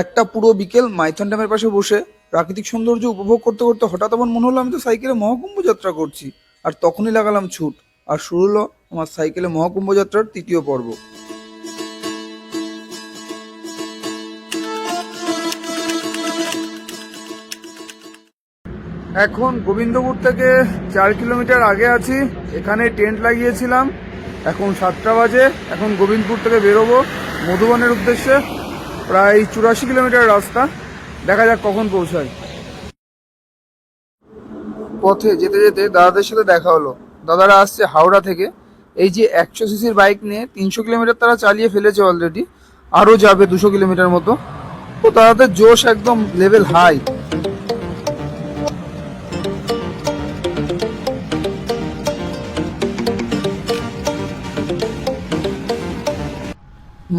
একটা পুরো বিকেল মাইথন ড্যামের পাশে বসে প্রাকৃতিক সৌন্দর্য উপভোগ করতে করতে হঠাৎ আমার মনে হলো আমি তো সাইকেলে মহাকুম্ভ যাত্রা করছি, আর তখনই লাগালাম ছুট, আর শুরু হলো আমার সাইকেলে মহাকুম্ভ যাত্রার তৃতীয় পর্ব। এখন গোবিন্দপুর থেকে চার কিলোমিটার আগে আছি, এখানে টেন্ট লাগিয়েছিলাম, এখন সাতটা বাজে, এখন গোবিন্দপুর থেকে বেরোবো মধুবনের উদ্দেশ্যে। প্রায় চুরাশি কিলোমিটার রাস্তা। দেখা যাক কখন পৌঁছায়। পথে যেতে যেতে দাদাদের সাথে দেখা হলো। দাদারা আসছে হাওড়া থেকে। এই যে একশো সিসির বাইক নিয়ে তিনশো কিলোমিটার তারা চালিয়ে ফেলেছে অলরেডি আরও যাবে দুশো কিলোমিটার মতো। তো দাদাদের জোশ একদম লেভেল হাই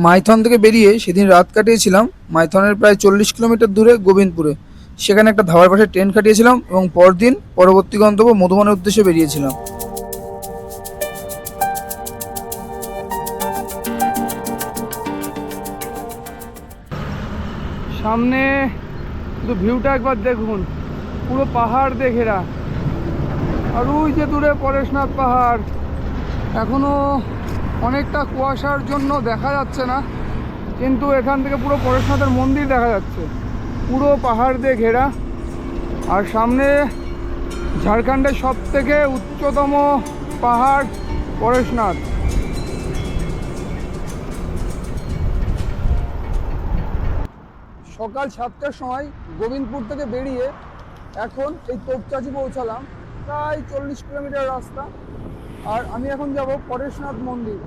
মাইথন থেকে বেরিয়ে সেদিন রাত কাটিয়েছিলাম। মাইথনের প্রায় চল্লিশ কিলোমিটার দূরে গোবিন্দপুরে। সেখানে একটা ধাবার পাশে ট্রেন কাটিয়েছিলাম এবং পরদিন পরবর্তী গন্তব্য মধুবনের উদ্দেশ্যে বেরিয়েছিলাম। সামনে শুধু ভিউটা একবার দেখুন। পুরো পাহাড় দেখেরা আর ওই যে দূরে পরেশনাথ পাহাড়, এখনও অনেকটা কুয়াশার জন্য দেখা যাচ্ছে না, কিন্তু এখান থেকে পুরো পরেশনাথের মন্দির দেখা যাচ্ছে। পুরো পাহাড় দিয়ে ঘেরা। আর সামনে ঝাড়খণ্ডের সব থেকে উচ্চতম পাহাড় পরেশনাথ। সকাল সাতটার সময় গোবিন্দপুর থেকে বেরিয়ে এখন এই তোপচাচি পৌঁছালাম। প্রায় চল্লিশ কিলোমিটার রাস্তা। আর আমি এখন যাব পরেশনাথ মন্দির।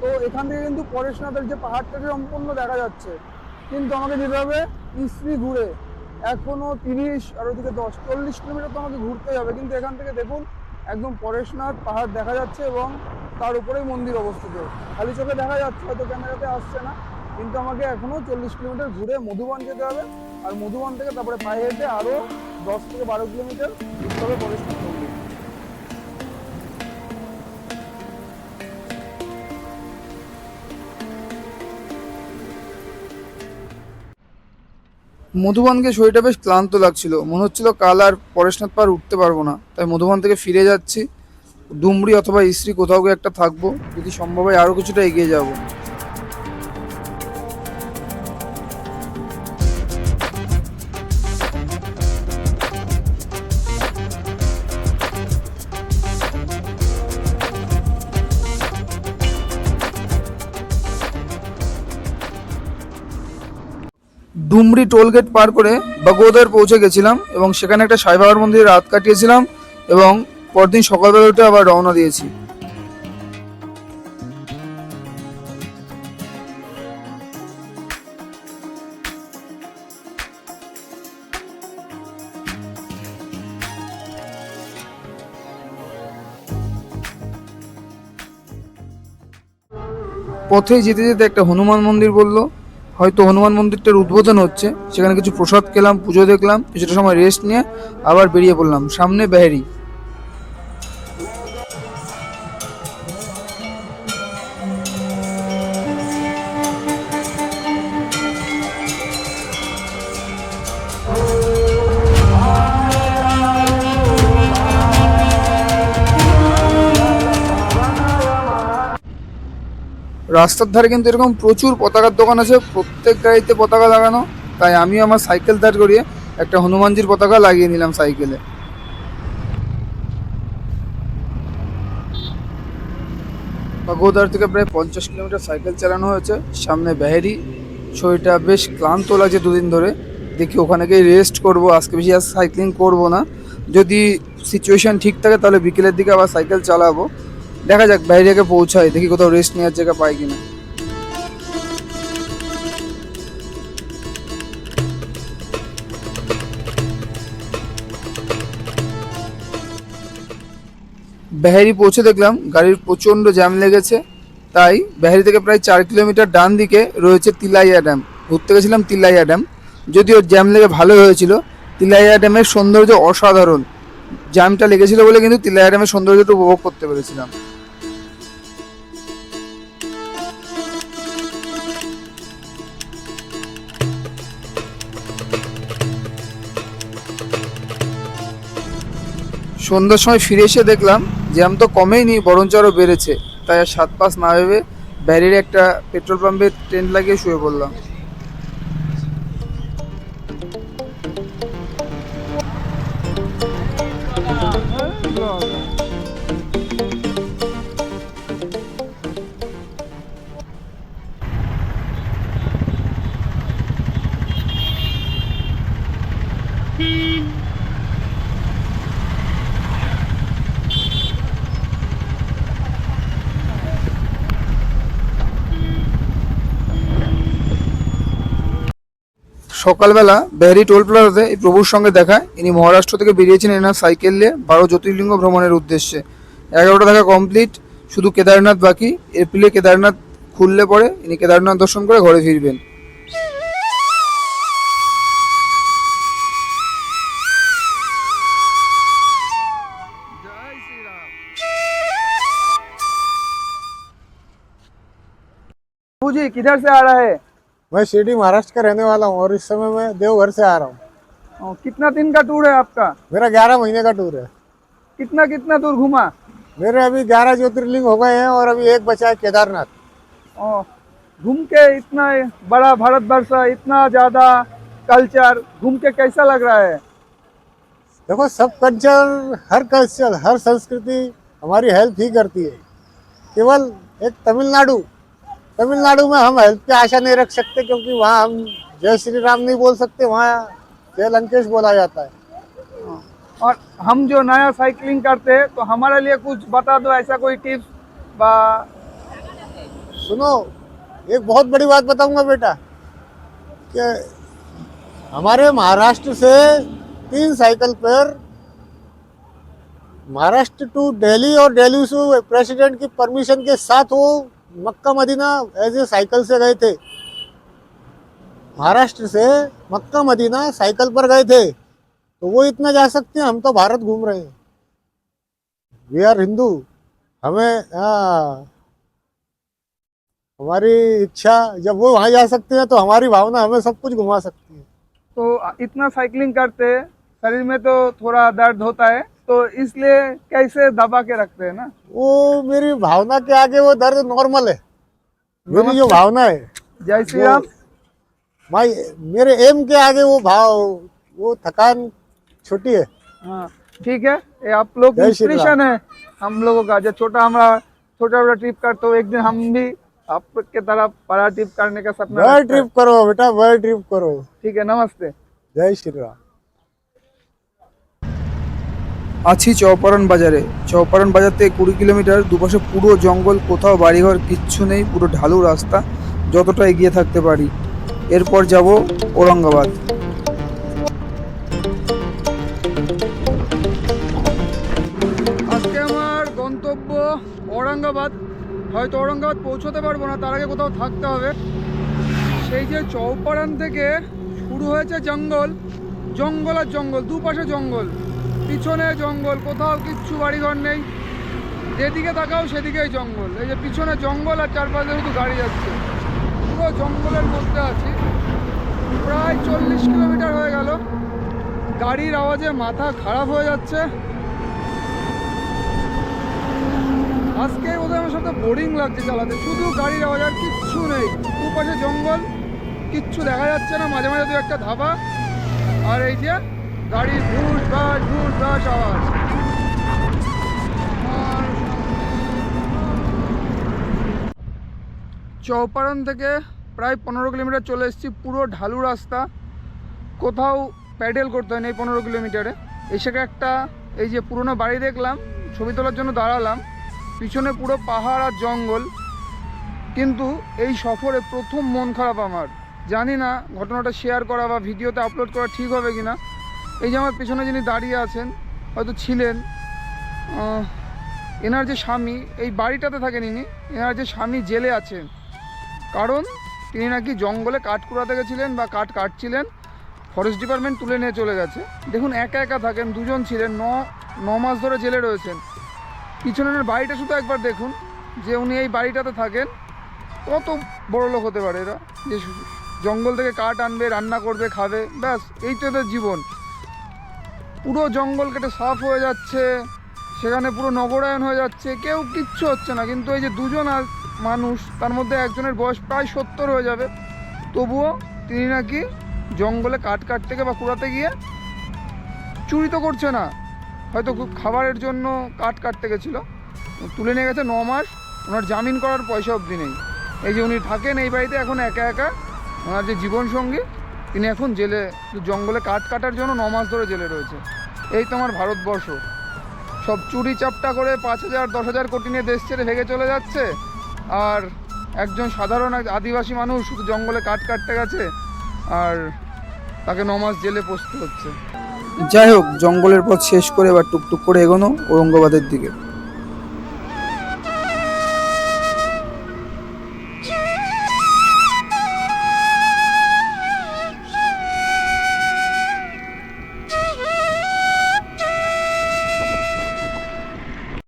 তো এখান থেকে কিন্তু পরেশনাথের যে পাহাড়টাকে সম্পূর্ণ দেখা যাচ্ছে। কিন্তু আমাকে যেতে হবে ইস্ত্রি ঘুরে। এখনও তিরিশ আর ওদিকে দশ, চল্লিশ কিলোমিটার তো আমাকে ঘুরতে হবে। কিন্তু এখান থেকে দেখুন, একদম পরেশনাথ পাহাড় দেখা যাচ্ছে এবং তার উপরেই মন্দির অবস্থিত। খালি চোখে দেখা যাচ্ছে, হয়তো ক্যামেরাতে আসছে না। কিন্তু আমাকে এখনও চল্লিশ কিলোমিটার ঘুরে মধুবন যেতে হবে। আর মধুবন থেকে তারপরে পায়ে হেঁটে আরও দশ থেকে বারো কিলোমিটার হবে পরেশনাথ মধুবনকে শরীরটা বেশ ক্লান্ত লাগছিল। মনে হচ্ছিল কাল আর পরেশনাথ পার উঠতে পারব না। তাই মধুবন থেকে ফিরে যাচ্ছি। ডুমরি অথবা ইস্ত্রি কোথাও গিয়ে একটা থাকব। যদি সম্ভব হয় আরও কিছুটা এগিয়ে যাব। ডুমরি টোলগেট পার করে বাগোদার পৌঁছে গেছিলাম এবং সেখানে একটা সাই বাবার মন্দিরে রাত কাটিয়েছিলাম এবং পরদিন সকালবেলা উঠে আবার রওনা দিয়েছি। পথে যেতে যেতে একটা হনুমান মন্দির বলল। হয়তো হনুমান মন্দিরটার উদ্বোধন হচ্ছে। সেখানে কিছু প্রসাদ খেলাম, পুজো দেখলাম, কিছুটা সময় রেস্ট নিয়ে আবার বেরিয়ে পড়লাম। সামনে বেহেরি। রাস্তার ধারে কিন্তু এরকম প্রচুর পতাকার দোকান আছে, প্রত্যেক গাড়িতে পতাকা লাগানো। তাই আমি আমার সাইকেল দাঁড় করিয়ে একটা হনুমানজির পতাকা লাগিয়ে নিলাম সাইকেলে। বাগোদার থেকে প্রায় পঞ্চাশ কিলোমিটার সাইকেল চালানো হয়েছে। সামনে বেহেরি, শরীরটা বেশ ক্লান্ত লাগছে দুদিন ধরে। দেখি ওখানে গিয়ে রেস্ট করব, আজকে বেশি আর সাইক্লিং করব না। যদি সিচুয়েশন ঠিক থাকে তাহলে বিকেলের দিকে আবার সাইকেল চালাবো। দেখা যাক, বাইরে আগে পৌঁছায় দেখি কোথাও রেস্ট নেওয়ার জায়গা পাই কিনা। বেহারি পৌঁছে দেখলাম, গাড়ির প্রচণ্ড জ্যাম লেগেছে, তাই বেহারি থেকে প্রায় চার কিলোমিটার ডান দিকে রয়েছে তিলাইয়া ড্যাম। ঘুরতে গেছিলাম তিলাইয়া ড্যাম, যদিও জ্যাম লেগে ভালো হয়েছিল, তিলাইয়া ড্যামের সৌন্দর্য অসাধারণ। জ্যামটা লেগেছিল বলে কিন্তু তিলাইয়া ড্যামের সৌন্দর্যটা উপভোগ করতে পেরেছিলাম। সন্ধ্যার সময় ফিরে এসে দেখলাম জ্যাম তো কমেইনি বরঞ্চ আরও বেড়েছে। তাই আর সাত পাঁচ না ভেবে ব্যারির একটা পেট্রোল পাম্পে টেন্ট লাগিয়ে শুয়ে পড়লাম। সকালবেলা বেহারি টোল প্লাজাতে এই প্রভুর সঙ্গে দেখা ইনি মহারাষ্ট্র থেকে বেরিয়েছেন এনার সাইকেল নিয়ে বারো জ্যোতির্লিঙ্গ ভ্রমণের উদ্দেশ্যে এগারোটা দেখা কমপ্লিট শুধু কেদারনাথ বাকি এপ্রিলে কেদারনাথ খুললে পরে ইনি কেদারনাথ দর্শন করে ঘরে ফিরবেন जी किधर से आ रहा है मैं शिरडी महाराष्ट्र का रहने वाला हूँ और इस समय मैं देवघर से आ रहा हूँ। कितना दिन का टूर है आपका? मेरा ग्यारह महीने का टूर है। कितना कितना दूर घूमा? मेरे अभी ग्यारह ज्योतिर्लिंग हो गए हैं और अभी एक बचा है केदारनाथ। घूम के इतना बड़ा भारत वर्ष इतना ज़्यादा कल्चर घूम के कैसा लग रहा है? देखो सब कल्चर हर कल्चर हर संस्कृति हमारी हेल्प ही करती है। केवल एक तमिलनाडु तमिलनाडु में हम हेल्थ की आशा नहीं रख सकते क्योंकि वहाँ हम जय श्री राम नहीं बोल सकते वहाँ जय लंकेश बोला जाता है। और हम जो नया साइकिलिंग करते हैं तो हमारे लिए कुछ बता दो ऐसा कोई टिप्स बा? सुनो एक बहुत बड़ी बात बताऊँगा बेटा कि हमारे महाराष्ट्र से तीन साइकिल पर महाराष्ट्र टू दिल्ली और दिल्ली से प्रेसिडेंट की परमिशन के साथ वो Mecca Medina as a cycle से गए थे। महाराष्ट्र से मक्का मदीना साइकिल पर गए थे। तो वो इतना जा सकते हैं, हम तो भारत घूम रहे हैं। वी आर हिंदू हमें हाँ। हमारी इच्छा, जब वो वहाँ जा सकते हैं तो हमारी भावना हमें सब कुछ घुमा सकती है। तो इतना साइकिलिंग करते, शरीर में तो थोड़ा दर्द होता है। तो इसलिए कैसे दबा के रखते हैं ना? वो मेरी भावना के आगे वो दर्द नॉर्मल है। मेरी जो भावना है जय श्री राम। माई मेरे एम के आगे वो भाव वो थकान छोटी है। हाँ ठीक है। ये आप लोग इंस्पिरेशन है। हम लोगों का जब छोटा हमारा छोटा छोटा ट्रिप करते हो एक दिन हम भी आपके तरह बड़ा ट्रिप करने का सपना। ट्रिप करो बेटा वर्ल्ड ट्रिप करो। ठीक है नमस्ते। जय श्री राम। আছি চৌপারন বাজারে। চৌপারন বাজার থেকে কুড়ি কিলোমিটার দুপাশে পুরো জঙ্গল, কোথাও বাড়িঘর, কিচ্ছু নেই, পুরো ঢালু রাস্তা, যতটা এগিয়ে থাকতে পারি। এরপর যাব ঔরঙ্গাবাদ। আজকে আমার গন্তব্য ঔরঙ্গাবাদ। হয়তো ঔরঙ্গাবাদ পৌঁছতে পারব না, তার আগে কোথাও থাকতে হবে। সেই যে চৌপাড়ান থেকে শুরু হয়েছে জঙ্গল জঙ্গল আর জঙ্গল, দুপাশে জঙ্গল। পিছনে জঙ্গল, কোথাও কিচ্ছু বাড়িঘর নেই। যেদিকে তাকাও সেদিকেই জঙ্গল। এই যে পিছনে জঙ্গল আর চারপাশে শুধু গাড়ি যাচ্ছে। পুরো জঙ্গলের মধ্যে আছি। প্রায় চল্লিশ কিলোমিটার হয়ে গেল। গাড়ির আওয়াজে মাথা খারাপ হয়ে যাচ্ছে। আজকে বোধহয় আমার সাথে বোরিং লাগছে চালাতে। শুধু গাড়ির আওয়াজ আর কিচ্ছু নেই। দুপাশে জঙ্গল, কিচ্ছু দেখা যাচ্ছে না। মাঝে মাঝে দু একটা ধাবা। আর এই যে গাড়ির ঘুষ বাস ঘুষ বাস আওয়াজ। আর চৌপারন থেকে প্রায় পনেরো কিলোমিটার চলে এসেছি, পুরো ঢালু রাস্তা। কোথাও প্যাডেল করতে হয় না এই পনেরো কিলোমিটারে। এসে একটা এই যে পুরনো বাড়ি দেখলাম, ছবি তোলার জন্য দাঁড়ালাম। পিছনে পুরো পাহাড় আর জঙ্গল। কিন্তু এই সফরে প্রথম মন খারাপ আমার। জানি না ঘটনাটা শেয়ার করা বা ভিডিওতে আপলোড করা ঠিক হবে কি না এই যে আমার পেছনে যিনি দাঁড়িয়ে আছেন, হয়তো ছিলেন এনার যে স্বামী, এই বাড়িটাতে থাকেন ইনি, এনার যে স্বামী জেলে আছেন। কারণ তিনি নাকি জঙ্গলে কাঠ কুড়াতে গেছিলেন বা কাঠ কাটছিলেন ফরেস্ট ডিপার্টমেন্ট তুলে নিয়ে চলে গেছে। দেখুন, একা একা থাকেন, দুজন ছিলেন, ন ন মাস ধরে জেলে রয়েছেন। পিছনের বাড়িটা শুধু একবার দেখুন, যে উনি এই বাড়িটাতে থাকেন, কত বড় লোক হতে পারে এরা? যে জঙ্গল থেকে কাঠ আনবে, রান্না করবে, খাবে, ব্যাস, এই তো এদের জীবন। পুরো জঙ্গল কেটে সাফ হয়ে যাচ্ছে। সেখানে পুরো নগরায়ন হয়ে যাচ্ছে। কেউ কিচ্ছু হচ্ছে না। কিন্তু এই যে দুজন আর মানুষ, তার মধ্যে একজনের বয়স প্রায় সত্তর হয়ে যাবে। তবুও তিনি নাকি জঙ্গলে কাঠ কাটতে বা কুড়াতে গিয়ে চুরি তো করছে না। হয়তো খুব খাবারের জন্য কাঠ কাটতে গেছিল। তুলে নিয়ে গেছে ন মাস। ওনার জামিন করার পয়সা অবধি নেই। এই যে উনি থাকেন এই বাড়িতে, এখন একা একা ওনার যে জীবনসঙ্গী তিনি এখন জেলে, জঙ্গলে কাঠ কাটার জন্য ন মাস ধরে জেলে রয়েছে। এই তোমার ভারতবর্ষ। সব চুরি চাপটা করে পাঁচ হাজার, দশ হাজার কোটি নিয়ে দেশ ছেড়ে ভেগে চলে যাচ্ছে। আর একজন সাধারণ আদিবাসী মানুষ শুধু জঙ্গলে কাঠ কাটতে গেছে, আর তাকে ন মাস জেলে পচতে হচ্ছে। যাই হোক, জঙ্গলের পথ শেষ করে এবার টুকটুক করে এগোনো ঔরঙ্গাবাদের দিকে।